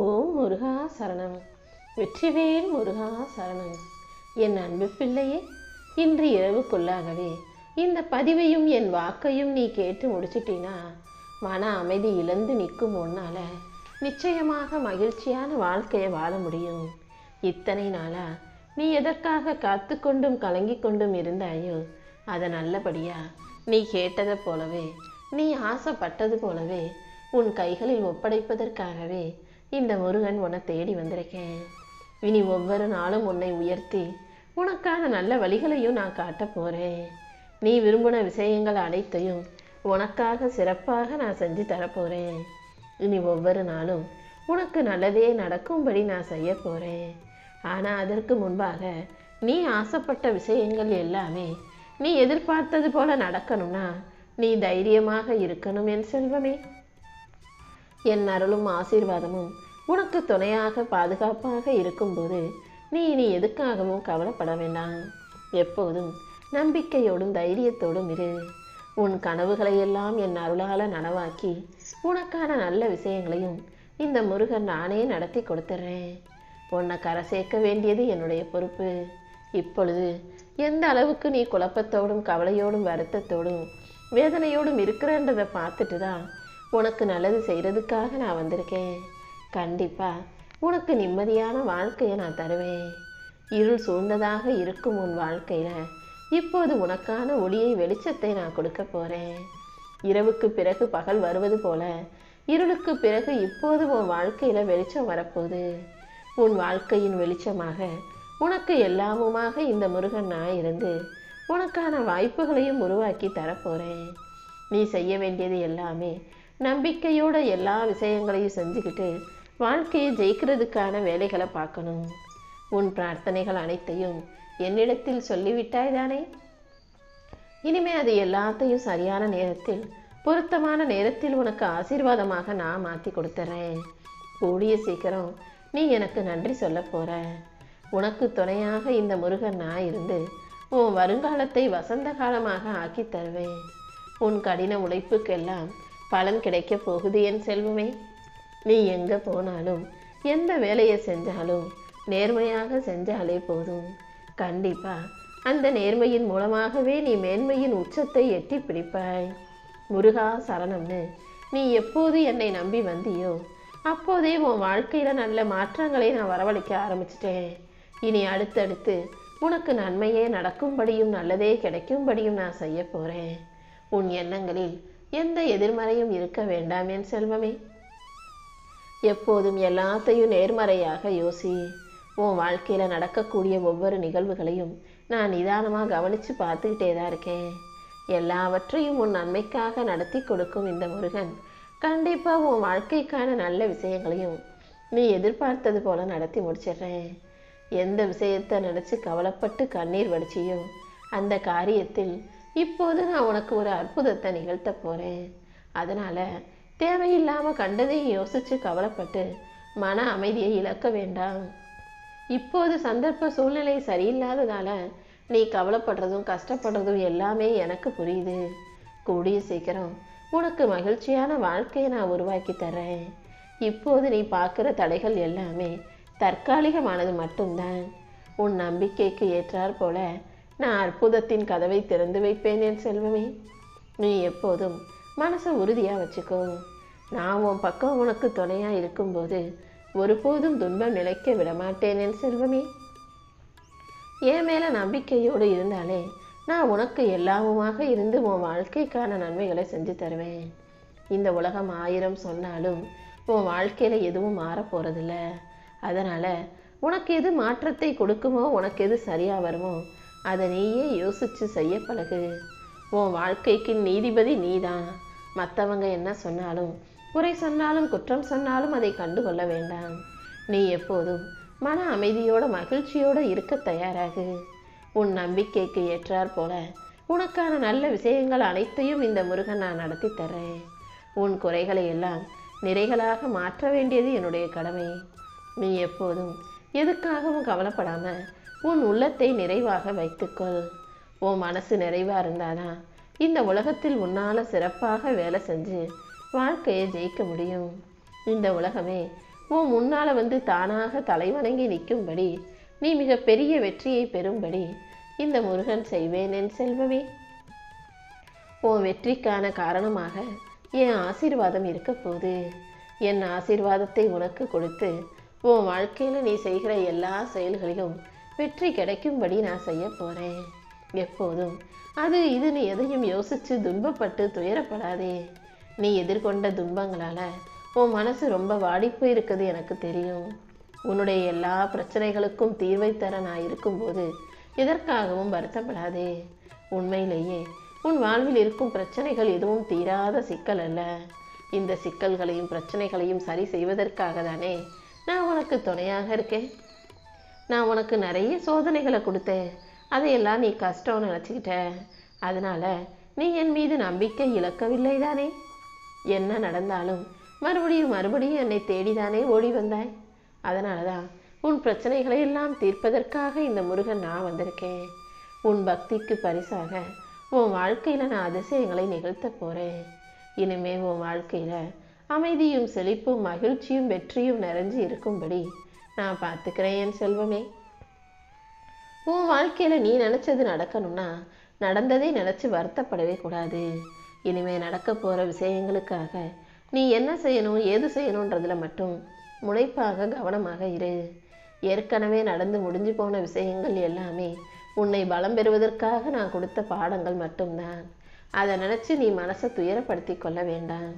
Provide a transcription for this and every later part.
ஓம் முருகா சரணம். வெற்றிவேல் முருகா சரணம். என் அன்பு பிள்ளையே இன்று இரவுக்குள்ளாகவே இந்த பதிவையும் என் வாக்கையும் நீ கேட்டு முடிச்சிட்டினா மன அமைதி இழந்து நிற்கும் உன்னால நிச்சயமாக மகிழ்ச்சியான வாழ்க்கையை வாழ முடியும். இத்தனை நாளா நீ எதற்காக காத்து கொண்டும் கலங்கி கொண்டும் இருந்தாயோ அதை நல்லபடியா நீ கேட்டதை போலவே நீ ஆசைப்பட்டது போலவே உன் கைகளில் ஒப்படைப்பதற்காகவே இந்த முருகன் உன்னை தேடி வந்திருக்கேன். இனி ஒவ்வொரு நாளும் உன்னை உயர்த்தி உனக்கான நல்ல வழிகளையும் நான் காட்டப் போகிறேன் நீ விரும்பின விஷயங்கள் அனைத்தையும் உனக்காக சிறப்பாக நான் செஞ்சு தரப்போகிறேன் இனி ஒவ்வொரு நாளும் உனக்கு நல்லதே நடக்கும்படி நான் செய்ய போகிறேன் ஆனால் அதற்கு முன்பாக நீ ஆசைப்பட்ட விஷயங்கள் எல்லாமே நீ எதிர்பார்த்தது போல நடக்கணும்னா நீ தைரியமாக இருக்கணும் என் செல்வமே. என் அருளும் ஆசீர்வாதமும் உனக்கு துணையாக பாதுகாப்பாக இருக்கும்போது நீ இனி எதுக்காகவும் கவலைப்பட வேண்டாம். எப்போதும் நம்பிக்கையோடும் தைரியத்தோடும் இரு. உன் கனவுகளை எல்லாம் என் அருளால நனவாக்கி உனக்கான நல்ல விஷயங்களையும் இந்த முருகன் நானே நடத்தி கொடுத்துட்றேன் உன்னை கரை சேர்க்க வேண்டியது என்னுடைய பொறுப்பு. இப்பொழுது எந்த அளவுக்கு நீ குழப்பத்தோடும் கவலையோடும் வருத்தத்தோடும் வேதனையோடும் இருக்கிறன்றதை பார்த்துட்டு தான் உனக்கு நல்லது செய்கிறதுக்காக நான் வந்திருக்கேன். கண்டிப்பா. உனக்கு நிம்மதியான வாழ்க்கையை நான் தருவேன். இருள் சூழ்ந்ததாக இருக்கும் உன் வாழ்க்கையில. இப்போது உனக்கான ஒளியை வெளிச்சத்தை நான் கொடுக்க போறேன். இரவுக்கு பிறகு பகல் வருவது போல இருளுக்கு பிறகு இப்போது உன் வாழ்க்கையில வெளிச்சம் வரப்போகுது. உன் வாழ்க்கையின் வெளிச்சமாக உனக்கு எல்லாமுமாக இந்த முருகன் நான் இருந்து உனக்கான வாய்ப்புகளையும் உருவாக்கி தரப்போறேன். நீ செய்ய வேண்டியது எல்லாமே நம்பிக்கையோட எல்லா விஷயங்களையும் செஞ்சுக்கிட்டு வாழ்க்கையை ஜெயிக்கிறதுக்கான வேலைகளை பார்க்கணும். உன் பிரார்த்தனைகள் அனைத்தையும் என்னிடத்தில் சொல்லிவிட்டாய் தானே? இனிமே அது எல்லாத்தையும் சரியான நேரத்தில் பொருத்தமான நேரத்தில் உனக்கு ஆசீர்வாதமாக நான் மாற்றி கொடுத்துறேன். கூடிய சீக்கிரம் நீ எனக்கு நன்றி சொல்ல போற. உனக்கு துணையாக இந்த முருகன் நான் இருந்து உன் வருங்காலத்தை வசந்த காலமாக ஆக்கி தருவேன். உன் கடின உழைப்புக்கெல்லாம் பலன் கிடைக்கப் போகுது என் செல்வமே. நீ எங்கே போனாலும் எந்த வேலையை செஞ்சாலும் நேர்மையாக செஞ்சாலே போதும். கண்டிப்பாக அந்த நேர்மையின் மூலமாகவே நீ மேன்மையின் உச்சத்தை எட்டி பிடிப்பாய். முருகா சரணம்னு நீ எப்போது என்னை நம்பி வந்தியோ அப்போதே உன் வாழ்க்கையில் நல்ல மாற்றங்களை நான் வரவழைக்க ஆரம்பிச்சிட்டேன். இனி அடுத்தடுத்து உனக்கு நன்மையே நடக்கும்படியும் நல்லதே கிடைக்கும்படியும் நான் செய்ய போகிறேன் உன் எண்ணங்களில் எந்த எதிர்மறையும் இருக்க வேண்டாம் என் செல்வமே. எப்போதும் எல்லாத்தையும் நேர்மறையாக யோசி. உன் வாழ்க்கையில் நடக்கக்கூடிய ஒவ்வொரு நிகழ்வுகளையும் நான் நிதானமாக கவனித்து பார்த்துக்கிட்டே தான் இருக்கேன். எல்லாவற்றையும் உன் நன்மைக்காக நடத்தி கொடுக்கும் இந்த முருகன் கண்டிப்பாக உன் வாழ்க்கைக்கான நல்ல விஷயங்களையும் நீ எதிர்பார்த்தது போல நடத்தி முடிச்சிடுறேன். எந்த விஷயத்தை நினச்சி கவலைப்பட்டு கண்ணீர் வடிச்சியோ அந்த காரியத்தில் இப்போது நான் உனக்கு ஒரு அற்புதத்தை நிகழ்த்த போகிறேன் அதனால் தேவையில்லாம கண்டதையும் யோசிச்சு கவலைப்பட்டு மன அமைதியை இழக்க வேண்டாம். இப்போது சந்தர்ப்ப சூழ்நிலை சரியில்லாததால நீ கவலைப்படுறதும் கஷ்டப்படுறதும் எல்லாமே எனக்கு புரியுது. கூடிய சீக்கிரம் உனக்கு மகிழ்ச்சியான வாழ்க்கையை நான் உருவாக்கி தர்றேன். இப்போது நீ பார்க்குற தடைகள் எல்லாமே தற்காலிகமானது மட்டும்தான். உன் நம்பிக்கைக்கு ஏற்றாற் போல நான் அற்புதத்தின் கதவை திறந்து வைப்பேன் என் செல்வமே. நீ எப்போதும் மனசை உறுதியாக வச்சுக்கோ. நான் உன் பக்கம் உனக்கு துணையாக இருக்கும்போது ஒருபோதும் துன்பம் நிலைக்க விடமாட்டேன் என் செல்வமே. என் மேலே நம்பிக்கையோடு இருந்தாலே நான் உனக்கு எல்லாமுமாக இருந்து உன் வாழ்க்கைக்கான நன்மைகளை செஞ்சு தருவேன். இந்த உலகம் ஆயிரம் சொன்னாலும் உன் வாழ்க்கையில் எதுவும் மாறப்போகிறதில்ல அதனால் உனக்கு எது மாற்றத்தை கொடுக்குமோ உனக்கு எது சரியாக வருமோ அதை நீயே யோசித்து செய்ய பழகு. உன் வாழ்க்கைக்கு நீதிபதி நீதான். மற்றவங்க என்ன சொன்னாலும் குறை சொன்னாலும் குற்றம் சொன்னாலும் அதை கண்டுகொள்ள வேண்டாம். நீ எப்போதும் மன அமைதியோட மகிழ்ச்சியோடு இருக்க தயாராகு. உன் நம்பிக்கைக்கு ஏற்றாற் போல உனக்கான நல்ல விஷயங்கள் அனைத்தையும் இந்த முருகன் நான் நடத்தி தர்றேன். உன் குறைகளை எல்லாம் நிறைகளாக மாற்ற வேண்டியது என்னுடைய கடமை. நீ எப்போதும் எதுக்காகவும் கவலைப்படாம உன் உள்ளத்தை நிறைவாக வைத்துக்கொள் உன் மனசு நிறைவாக இருந்தாதான் இந்த உலகத்தில் உன்னால் சிறப்பாக வேலை செஞ்சு வாழ்க்கையை ஜெயிக்க முடியும். இந்த உலகமே உன் முன்னால் வந்து தானாக தலைவணங்கி நிற்கும்படி நீ மிக பெரிய வெற்றியை பெறும்படி இந்த முருகன் செய்வேன் என் செல்வமே. உன் வெற்றிக்கான காரணமாக என் ஆசீர்வாதம் இருக்க என் ஆசீர்வாதத்தை உனக்கு கொடுத்து உன் வாழ்க்கையில் நீ செய்கிற எல்லா செயல்களிலும் வெற்றி கிடைக்கும்படி நான் செய்ய போகிறேன் எப்போதும் அது இதுன்னு எதையும் யோசித்து துன்பப்பட்டு துயரப்படாதே. நீ எதிர்கொண்ட துன்பங்களால் உன் மனசு ரொம்ப வாடி போயிருக்குது எனக்கு தெரியும். உன்னுடைய எல்லா பிரச்சனைகளுக்கும் தீர்வை தர நான் இருக்கும்போது எதற்காகவும் வருத்தப்படாதே. உண்மையிலேயே உன் வாழ்வில் இருக்கும் பிரச்சனைகள் எதுவும் தீராத சிக்கல் அல்ல. இந்த சிக்கல்களையும் பிரச்சனைகளையும் சரி செய்வதற்காக தானே நான் உனக்கு துணையாக இருக்கேன். நான் உனக்கு நிறைய சோதனைகளை கொடுத்தேன். அதையெல்லாம் நீ கஷ்டம்னு நினச்சிக்கிட்ட. அதனால் நீ என் மீது நம்பிக்கை இழக்கவில்லை தானே என்ன நடந்தாலும் மறுபடியும் மறுபடியும் என்னை தேடிதானே ஓடி வந்தாய்? அதனால தான் உன் பிரச்சனைகளை எல்லாம் தீர்ப்பதற்காக இந்த முருகன் நான் வந்திருக்கேன். உன் பக்திக்கு பரிசாக உன் வாழ்க்கையில் நான் அதிசயங்களை நிகழ்த்த போகிறேன் இனிமே உன் வாழ்க்கையில் அமைதியும் செழிப்பும் மகிழ்ச்சியும் வெற்றியும் நிறைஞ்சு இருக்கும்படி நான் பார்த்துக்கிறேன் என் செல்வமே. உன் வாழ்க்கையில் நீ நினச்சது நடக்கணும்னா நடந்ததை நினச்சி வருத்தப்படவே கூடாது. இனிமே நடக்க போகிற விஷயங்களுக்காக நீ என்ன செய்யணும் ஏது செய்யணுன்றதில் மட்டும் முனைப்பாக கவனமாக இரு. ஏற்கனவே நடந்து முடிஞ்சு போன விஷயங்கள் எல்லாமே உன்னை பலம் பெறுவதற்காக நான் கொடுத்த பாடங்கள் மட்டும்தான். அதை நினச்சி நீ மனசை துயரப்படுத்தி கொள்ள வேண்டாம்.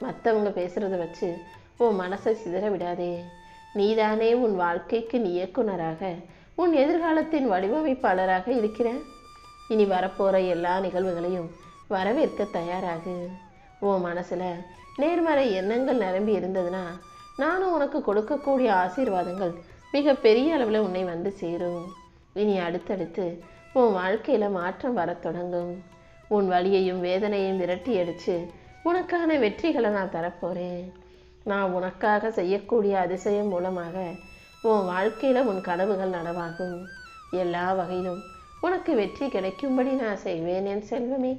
மற்றவங்க பேசுகிறத வச்சு உன் மனசை சிதற விடாதே. நீதானே உன் வாழ்க்கைக்கு நீ இயக்குனராக உன் எதிர்காலத்தின் வடிவமைப்பாளராக இருக்கிற? இனி வரப்போகிற எல்லா நிகழ்வுகளையும் வரவேற்க தயாராகு. உன் மனசில் நேர்மறை எண்ணங்கள் நிரம்பி இருந்ததுன்னா நானும் உனக்கு கொடுக்கக்கூடிய ஆசீர்வாதங்கள் மிக பெரிய அளவில் உன்னை வந்து சேரும். இனி அடுத்தடுத்து உன் வாழ்க்கையில் மாற்றம் வரத் தொடங்கும். உன் வழியையும் வேதனையும் விரட்டி அடித்து உனக்கான வெற்றிகளை நான் தரப்போகிறேன் நான் உனக்காக செய்யக்கூடிய அதிசயம் மூலமாக உன் வாழ்க்கையில் உன் கனவுகள் நனவாகும். எல்லா வகையிலும் உனக்கு வெற்றி கிடைக்கும்படி நான் செய்வேன் என் செல்வமே.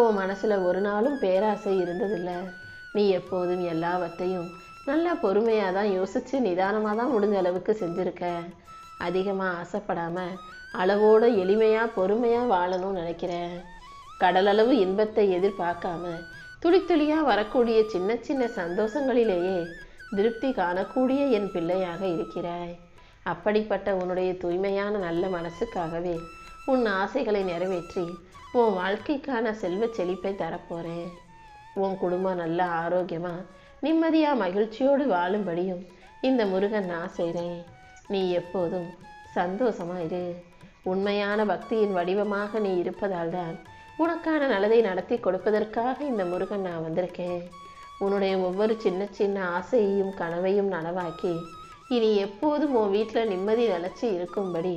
உன் மனசில் ஒரு நாளும் பேராசை இருந்ததில்லை. நீ எப்போதும் எல்லாவற்றையும் நல்லா பொறுமையாக தான் யோசித்து நிதானமாக தான் முடிஞ்ச அளவுக்கு செஞ்சுருக்க. அதிகமாக ஆசைப்படாமல் அளவோட எளிமையாக பொறுமையாக வாழணும்னு நினைக்கிறேன். கடலளவு இன்பத்தை எதிர்பார்க்காம துளி துளியாக வரக்கூடிய சின்ன சின்ன சந்தோஷங்களிலேயே திருப்தி காணக்கூடிய என் பிள்ளையாக இருக்கிறாய். அப்படிப்பட்ட உன்னுடைய தூய்மையான நல்ல மனசுக்காகவே உன் ஆசைகளை நிறைவேற்றி உன் வாழ்க்கைக்கான செல்வ செழிப்பை தரப்போகிறேன் உன் குடும்பம் நல்ல ஆரோக்கியமாக நிம்மதியாக மகிழ்ச்சியோடு வாழும்படியும் இந்த முருகன் நான் செய்கிறேன் நீ எப்போதும் சந்தோஷமா இரு. உண்மையான பக்தியின் வடிவமாக நீ இருப்பதால் தான் உனக்கான நல்லதை நடத்தி கொடுப்பதற்காக இந்த முருகன் நான் வந்திருக்கேன். உன்னுடைய ஒவ்வொரு சின்ன சின்ன ஆசையையும் கனவையும் நனவாக்கி இனி எப்போதும் உன் வீட்டில் நிம்மதி நிலச்சி இருக்கும்படி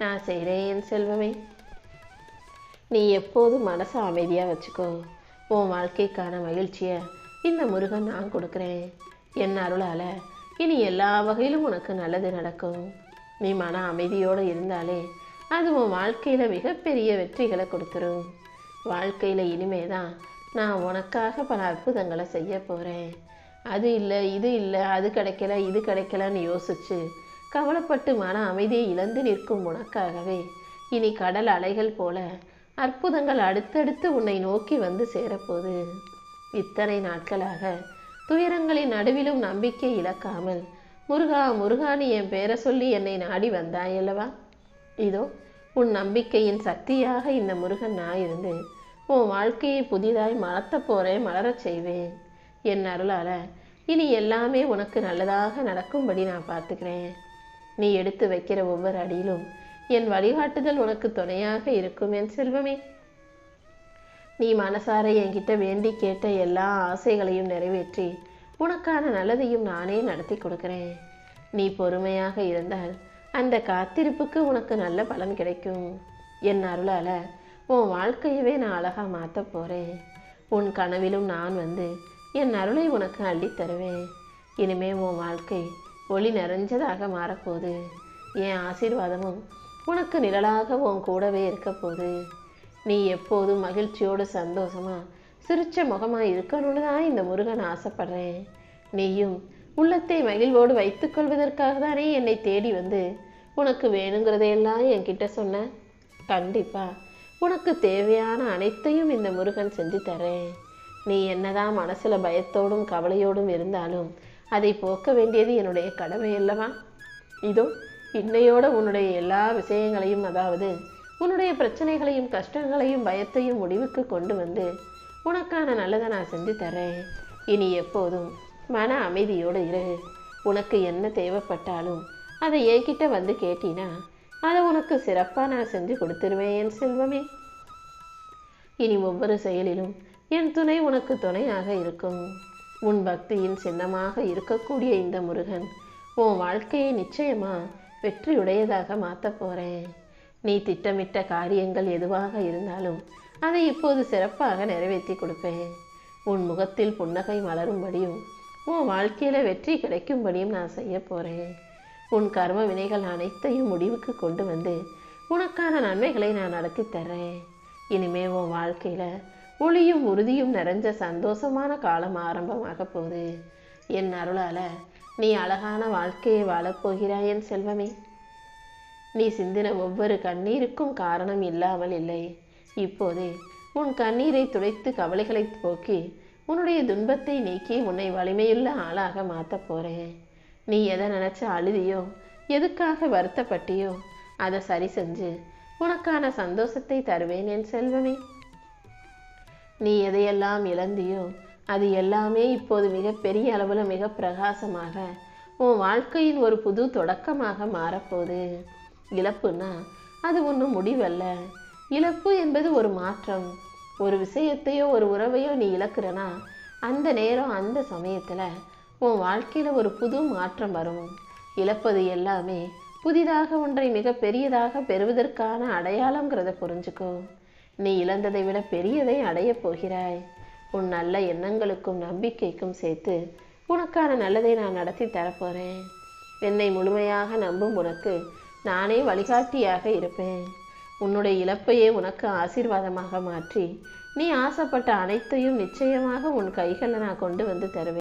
நான் செய்கிறேன் என் செல்வமே. நீ எப்போதும் மனசை அமைதியாக வச்சுக்கோ. உன் வாழ்க்கைக்கான மகிழ்ச்சியை இந்த முருகன் நான் கொடுக்குறேன். என் அருளால் இனி எல்லா வகையிலும் உனக்கு நல்லது நடக்கும். நீ மன அமைதியோடு இருந்தாலே அது உன் வாழ்க்கையில் மிகப்பெரிய வெற்றிகளை கொடுத்துரும். வாழ்க்கையில் இனிமே தான் நான் உனக்காக பல அற்புதங்களை செய்ய போகிறேன் அது இல்லை இது இல்லை அது கிடைக்கல இது கிடைக்கலன்னு யோசிச்சு கவலைப்பட்டு மன அமைதியை இழந்து நிற்கும் உனக்காகவே. இனி கடல் அலைகள் போல அற்புதங்கள் அடுத்தடுத்து உன்னை நோக்கி வந்து சேரப்போது இத்தனை நாட்களாக துயரங்களின் நடுவிலும் நம்பிக்கை இழக்காமல் முருகா முருகானி என் பேரை சொல்லி என்னை நாடி வந்தாயல்லவா? இதோ உன் நம்பிக்கையின் சக்தியாக இந்த முருகன் நான் இருந்து உன் வாழ்க்கையை புதிதாய் மலர்த்த போறேன் மலரச் செய்வேன். என் அருளால இனி எல்லாமே உனக்கு நல்லதாக நடக்கும்படி நான் பார்த்துக்கிறேன். நீ எடுத்து வைக்கிற ஒவ்வொரு அடியிலும் என் வழிகாட்டுதல் உனக்கு துணையாக இருக்கும் என் செல்வமே. நீ மனசார என்கிட்ட வேண்டி கேட்ட எல்லா ஆசைகளையும் நிறைவேற்றி உனக்கான நல்லதையும் நானே நடத்தி கொடுக்கிறேன். நீ பொறுமையாக இருந்தால் அந்த காத்திருப்புக்கு உனக்கு நல்ல பலன் கிடைக்கும். என் அருளால உன் வாழ்க்கையவே நான் அழகா மாற்ற போகிறேன் உன் கனவிலும் நான் வந்து என் அருளை உனக்கு அள்ளித் தருவேன். இனிமே உன் வாழ்க்கை ஒளி நிறைஞ்சதாக மாறப்போகுது. என் ஆசீர்வாதமும் உனக்கு நிழலாக உன் கூடவே இருக்க போகுது நீ எப்போதும் மகிழ்ச்சியோடு சந்தோஷமா சிரிச்ச முகமாக இருக்கணும்னு தான் இந்த முருகன் ஆசைப்படுறேன். நீயும் உள்ளத்தை மகிழ்வோடு வைத்துக்கொள்வதற்காக தானே என்னை தேடி வந்து உனக்கு வேணுங்கிறதையெல்லாம் என்கிட்ட சொன்ன. கண்டிப்பா உனக்கு தேவையான அனைத்தையும் இந்த முருகன் செஞ்சு தரேன். நீ என்னதான் மனசில் பயத்தோடும் கவலையோடும் இருந்தாலும் அதை போக்க வேண்டியது என்னுடைய கடமை அல்லவா? இதோ இன்னையோட உன்னுடைய எல்லா விஷயங்களையும் அதாவது உன்னுடைய பிரச்சனைகளையும் கஷ்டங்களையும் பயத்தையும் முடிவுக்கு கொண்டு வந்து உனக்கான நல்லதை நான் செஞ்சு தரேன். இனி எப்போதும் மன அமைதியோடு இரு. உனக்கு என்ன தேவைப்பட்டாலும் அதை என்கிட்ட வந்து கேட்டினா அதை உனக்கு சிறப்பாக நான் செஞ்சு கொடுத்துருவேன் என் செல்வமே. இனி ஒவ்வொரு செயலிலும் என் துணை உனக்கு துணையாக இருக்கும். உன் பக்தியின் சின்னமாக இருக்கக்கூடிய இந்த முருகன் உன் வாழ்க்கையை நிச்சயமா வெற்றியுடையதாக மாற்றப் போறேன். நீ திட்டமிட்ட காரியங்கள் எதுவாக இருந்தாலும் அதை இப்போது சிறப்பாக நிறைவேற்றி கொடுப்பேன். உன் முகத்தில் புன்னகை மலரும்படியும் உன் வாழ்க்கையில வெற்றி கிடைக்கும்படியும் நான் செய்ய போறேன். உன் கர்ம வினைகள் அனைத்தையும் முடிவுக்கு கொண்டு வந்து உனக்கான நன்மைகளை நான் நடத்தி தர்றேன். இனிமே உன் வாழ்க்கையில ஒளியும் உறுதியும் நிறைஞ்ச சந்தோஷமான காலம் ஆரம்பமாக போகுது. என் அருளால நீ அழகான வாழ்க்கையை வாழப்போகிறாய் என் செல்வமே. நீ சிந்தின ஒவ்வொரு கண்ணீருக்கும் காரணம் இல்லாமல் இல்லை. இப்போதே உன் கண்ணீரை துடைத்து கவலைகளை போக்கி உன்னுடைய துன்பத்தை நீக்கி உன்னை வலிமையுள்ள ஆளாக மாற்றப் போறேன். நீ எதை நினைச்சு அழுதியோ எதுக்காக வருத்தப்பட்டியோ அதை சரி செஞ்சு உனக்கான சந்தோஷத்தை தருவேன் என் செல்வமே. நீ எதையெல்லாம் இழந்தியோ அது எல்லாமே இப்போது மிகப்பெரிய அளவில் மிக பிரகாசமாக உன் வாழ்க்கையின் ஒரு புது தொடக்கமாக மாறப்போகுது. இழப்புன்னா அது ஒன்றும் முடிவல்ல. இழப்பு என்பது ஒரு மாற்றம். ஒரு விஷயத்தையோ ஒரு உறவையோ நீ இழக்கிறனா அந்த நேரம் அந்த சமயத்தில் உன் வாழ்க்கையில் ஒரு புது மாற்றம் வரும். இழப்பது எல்லாமே புதிதாக ஒன்றை மிக பெரியதாக பெறுவதற்கான அடையாளங்கிறத புரிஞ்சுக்கோ. நீ இழந்ததை விட பெரியதை அடையப் போகிறாய். உன் நல்ல எண்ணங்களுக்கும் நம்பிக்கைக்கும் சேர்த்து உனக்கான நல்லதை நான் நடத்தி தரப்போறேன். என்னை முழுமையாக நம்பும் உனக்கு நானே வழிகாட்டியாக இருப்பேன். உன்னுடைய இழப்பையே உனக்கு ஆசீர்வாதமாக மாற்றி நீ ஆசைப்பட்ட அனைத்தையும் நிச்சயமாக உன் கைகளில் நான் கொண்டு வந்து தருவேன்.